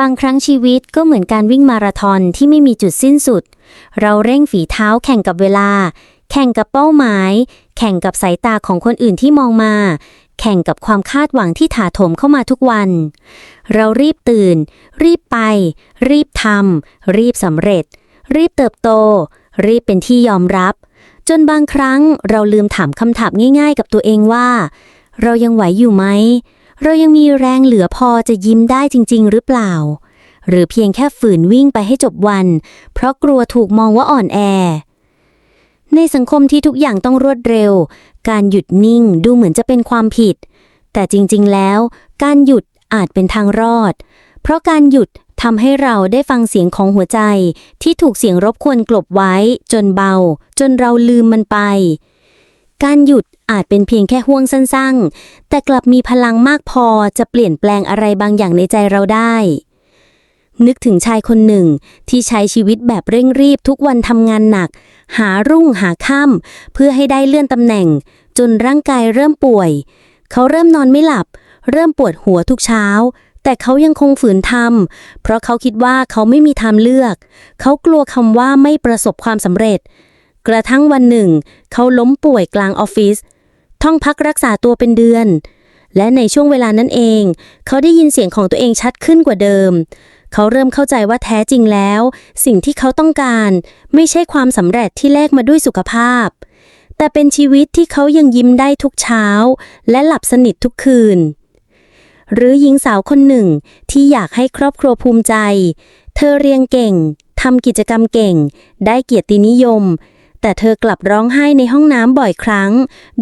บางครั้งชีวิตก็เหมือนการวิ่งมาราธอนที่ไม่มีจุดสิ้นสุด เราเร่งฝีเท้าแข่งกับเวลา แข่งกับเป้าหมาย แข่งกับสายตาของคนอื่นที่มองมา แข่งกับความคาดหวังที่ถาโถมเข้ามาทุกวัน เรารีบตื่น รีบไป รีบทำรีบสำเร็จ รีบเติบโต รีบเป็นที่ยอมรับ จนบางครั้งเราลืมถามคำถามง่าย ๆ กับตัวเองว่า เรายังไหวอยู่ไหม เรายังมีแรงเหลือพอจะยิ้มได้จริง ๆ หรือเปล่า หรือเพียงแค่ฝืนวิ่งไปให้จบวัน เพราะกลัวถูกมองว่าอ่อนแอ ในสังคมที่ทุกอย่างต้องรวดเร็ว การหยุดนิ่งดูเหมือนจะเป็นความผิด แต่จริง ๆ แล้ว การหยุดอาจเป็นทางรอด เพราะการหยุดทำให้เราได้ฟังเสียงของหัวใจ ที่ถูกเสียงรบกวนกลบไว้ จนเบา จนเราลืมมันไป การหยุด อาจเป็นเพียงแค่ห่วงสั้นๆ แต่กลับมีพลังมากพอจะเปลี่ยนแปลงอะไรบางอย่างในใจเราได้ นึกถึงชายคนหนึ่งที่ใช้ชีวิตแบบเร่งรีบทุกวันทำงานหนัก หารุ่งหาค่ำเพื่อให้ได้เลื่อนตำแหน่ง จนร่างกายเริ่มป่วย เขาเริ่มนอนไม่หลับ เริ่มปวดหัวทุกเช้า แต่เขายังคงฝืนทำเพราะเขาคิดว่าเขาไม่มีทางเลือก เขากลัวคำว่าไม่ประสบความสำเร็จ กระทั่งวันหนึ่ง เขาล้มป่วยกลางออฟฟิศ ต้องพักรักษาตัวเป็นเดือน และในช่วงเวลานั้นเอง เขาได้ยินเสียงของตัวเองชัดขึ้นกว่าเดิม เขาเริ่มเข้าใจว่าแท้จริงแล้ว สิ่งที่เขาต้องการ ไม่ใช่ความสำเร็จที่แลกมาด้วยสุขภาพ แต่เป็นชีวิตที่เขายังยิ้มได้ทุกเช้า และหลับสนิททุกคืน หรือหญิงสาวคนหนึ่งที่อยากให้ครอบครัวภูมิใจ เธอเรียนเก่งทำกิจกรรมเก่ง ได้เกียรตินิยม แต่เธอกลับร้องไห้ในห้องน้ำบ่อยครั้ง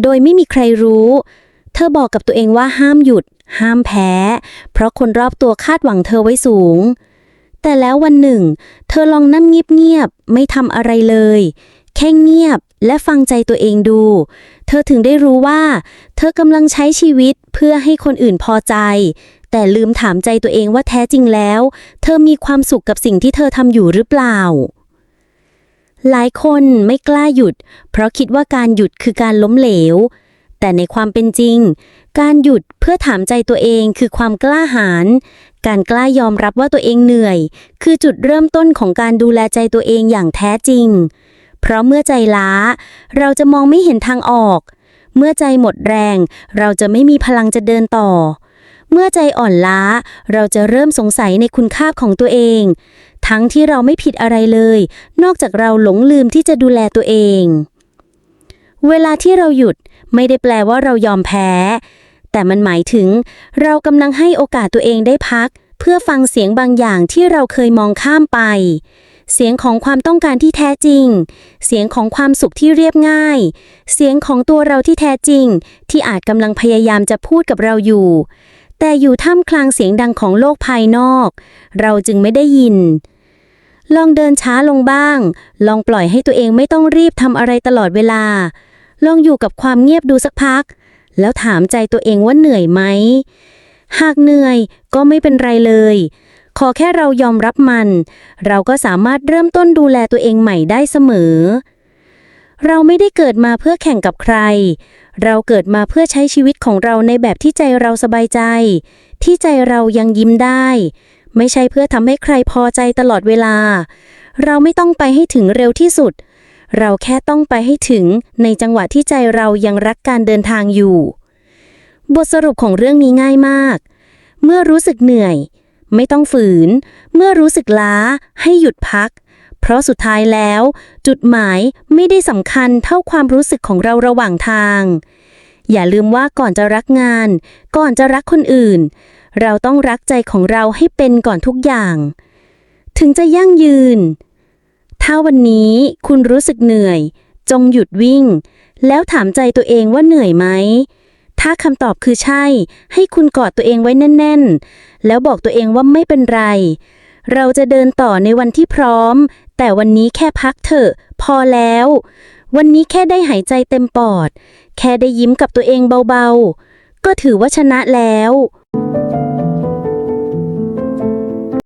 โดยไม่มีใครรู้ เธอบอกกับตัวเองว่าห้ามหยุด ห้ามแพ้ เพราะคนรอบตัวคาดหวังเธอไว้สูง แต่แล้ววันหนึ่ง เธอลองนั่งเงียบๆไม่ทำอะไรเลย แค่เงียบและฟังใจตัวเองดู เธอถึงได้รู้ว่า เธอกำลังใช้ชีวิตเพื่อให้คนอื่นพอใจ แต่ลืมถามใจตัวเองว่าแท้จริงแล้ว เธอมีความสุขกับสิ่งที่เธอทำอยู่หรือเปล่า หลายคนไม่กล้าหยุด เพราะคิดว่าการหยุดคือการล้มเหลว แต่ในความเป็นจริง การหยุดเพื่อถามใจตัวเองคือความกล้าหาญการกล้ายอมรับว่าตัวเองเหนื่อย คือจุดเริ่มต้นของการดูแลใจตัวเองอย่างแท้จริง เพราะเมื่อใจล้า เราจะมองไม่เห็นทางออก เมื่อใจหมดแรง เราจะไม่มีพลังจะเดินต่อ เมื่อใจอ่อนล้า เราจะเริ่มสงสัยในคุณค่าของตัวเอง ทั้งที่เราไม่ผิดอะไรเลย นอกจากเราหลงลืมที่จะดูแลตัวเอง เวลาที่เราหยุดไม่ได้แปลว่าเรายอมแพ้ แต่มันหมายถึง เรากำลังให้โอกาสตัวเองได้พัก เพื่อฟังเสียงบางอย่างที่เราเคยมองข้ามไป เสียงของความต้องการที่แท้จริง เสียงของความสุขที่เรียบง่าย เสียงของตัวเราที่แท้จริง ที่อาจกำลังพยายามจะพูดกับเราอยู่ แต่อยู่ท่ามกลางเสียงดังของโลกภายนอก เราจึงไม่ได้ยิน ลองเดินช้าลงบ้าง ลองปล่อยให้ตัวเองไม่ต้องรีบทำอะไรตลอดเวลา ลองอยู่กับความเงียบดูสักพัก แล้วถามใจตัวเองว่าเหนื่อยไหม หากเหนื่อยก็ไม่เป็นไรเลย ขอแค่เรายอมรับมัน เราก็สามารถเริ่มต้นดูแลตัวเองใหม่ได้เสมอ เราไม่ได้เกิดมาเพื่อแข่งกับใคร เราเกิดมาเพื่อใช้ชีวิตของเราในแบบที่ใจเราสบายใจ ที่ใจเรายังยิ้มได้ ไม่ใช่เพื่อทำให้ใครพอใจตลอดเวลา เราไม่ต้องไปให้ถึงเร็วที่สุด เราแค่ต้องไปให้ถึงในจังหวะที่ใจเรายังรักการเดินทางอยู่ บทสรุปของเรื่องนี้ง่ายมาก เมื่อรู้สึกเหนื่อย ไม่ต้องฝืน เมื่อรู้สึกล้า ให้หยุดพัก เพราะสุดท้ายแล้ว จุดหมายไม่ได้สำคัญเท่าความรู้สึกของเราระหว่างทาง อย่าลืมว่าก่อนจะรักงาน ก่อนจะรักคนอื่น เราต้องรักใจของเราให้เป็นก่อนทุกอย่าง ถึงจะยั่งยืน ถ้าวันนี้คุณรู้สึกเหนื่อย จงหยุดวิ่ง แล้วถามใจตัวเองว่าเหนื่อยไหมถ้าคำตอบคือใช่ ให้คุณกอดตัวเองไว้แน่น ๆ แล้วบอกตัวเองว่าไม่เป็นไร เราจะเดินต่อในวันที่พร้อม แต่วันนี้แค่พักเถอะ พอแล้ว วันนี้แค่ได้หายใจเต็มปอด แค่ได้ยิ้มกับตัวเองเบาๆ ก็ถือว่าชนะแล้ว